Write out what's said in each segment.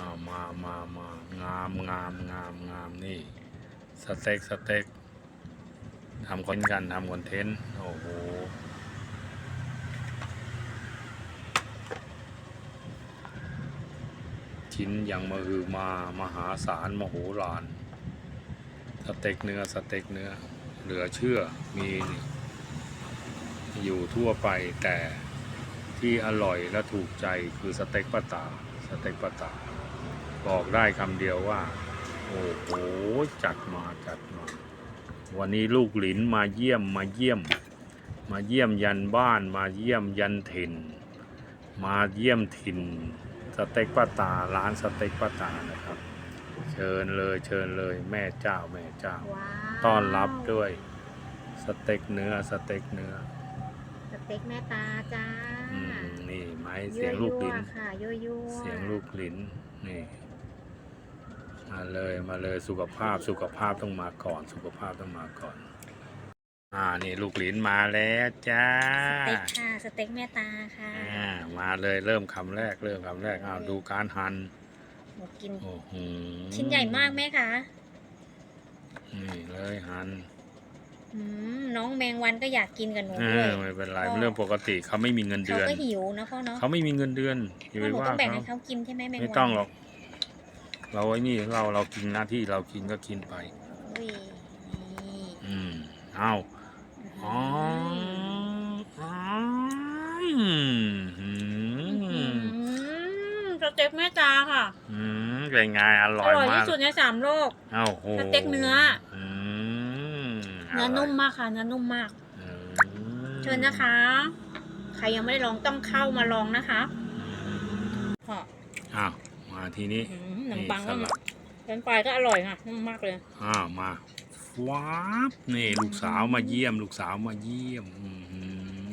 อ่ามา มา มางามงามงามงามนี่ สเต็ก สเต็กทำคอนกันทำคอนเทนต์ โอ้โห ชิ้นยังมาฮือมามหาศาลมโหฬาร สเต็กเนื้อ สเต็กเนื้อ เหลือเชื่อ มีอยู่ทั่วไปแต่ที่อร่อยและถูกใจคือสเต็กป้าตา ต็กป้าตาบอกได้คำเดียวว่า โอ้โหจัดมาจัดมาวันนี้ลูกหลินมาเยี่ยมมาเยี่ยม มาเยี่ยมยันบ้าน มาเยี่ยมยันถิ่น มาเยี่ยมถิ่น สเต็กป้าตาร้านสเต็กป้าตานะครับ เชิญเลยเชิญเลยแม่เจ้าแม่เจ้าว้าวต้อนรับด้วยสเต็กเนื้อสเต็กเนื้อส เต็กแม่ตาจ้าอืมนี่ไม้เสียงลูกหลินยั่วๆค่ะยั่วยั่วๆเสียงลูกหลินนี่มาเลยมาเลยสุขภาพสุขภาพต้องมาก่อน สุขภาพต้องมาก่อน อ่านี่ลูกหลินมาแล้วจ้าสเต็กค่ะสเต็กแม่ตาค่ะอ่ามาเลยเริ่มคำแรกเริ่มคำแรกอ้าวดูการหั่นหนูกินโอ้โหชิ้นใหญ่มากแม่คะนี่เลยหั่น อืมน้องแมงวันก็อยากกินกับหนูเอด้วอยไม่เป็นไรเรื่องปกติเขาไม่มีเงินเขาเดือน ก็หิวนะพ่อเนาะเขาไม่มีเงินเดือนอย่าพ่ไปอหนูว่าต้องแบ่งเขาให้เขากินใช่ไหมแมงวันไม่ต้องหรอก เราไอ้นี่เราเรากินหน้าที่เรากินก็กินไป อุ้ยนี่อืมเอาอ๋ออ๋ออืมอือืมมสเต็กแม่ตาค่ะ อืมเป็นไงอร่ออยร่อยมาที่กสุดในสามโลก เอ้าโหสเต็กเนื้ออืม เนื้อนุ่มร่ยมากค่ะเนื้อนุ่มมากอืมเชิญนะคะ ใครยังไม่ได้ลองต้องเข้ามาลองนะคะพ่ออ้าวมาทีนี้อืมขนมปังสก็ลัดเป็นปลายก็อร่อยค่ะนุ่มมากเลยอ้าวมาว้าบนี่ลูกสาวมาเยี่ยม ลูกสาวมาเยี่ยมอื้อหื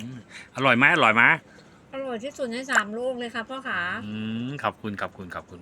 ออร่อยไหมอร่อยไหมอร่อยที่สุดในสามโลกเลยค่ะพ่อขาอืมขอบคุณขอบคุณขอบคุณ